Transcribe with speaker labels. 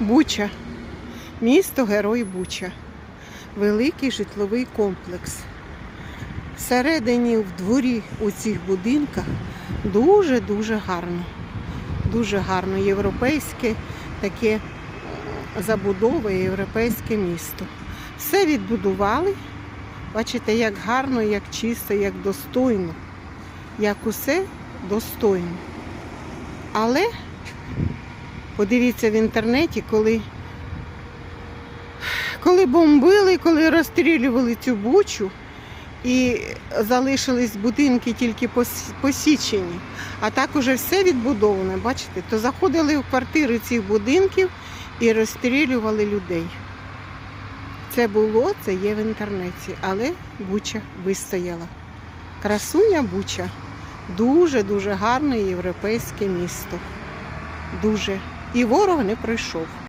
Speaker 1: Буча. Місто Герой Буча. Великий житловий комплекс. Всередині в дворі у цих будинках дуже-дуже гарно. Дуже гарно. Європейське таке е, забудове, європейське місто. Все відбудували. Бачите, як гарно, як чисто, як достойно. Як усе достойно. Але подивіться в інтернеті, коли, коли бомбили, коли розстрілювали цю бучу, і залишились будинки тільки посічені, а так уже все відбудоване, бачите, то заходили в квартири цих будинків і розстрілювали людей. Це було, це є в інтернеті, але Буча вистояла. Красуня Буча. Дуже-дуже гарне європейське місто. Дуже. І ворог не пройшов.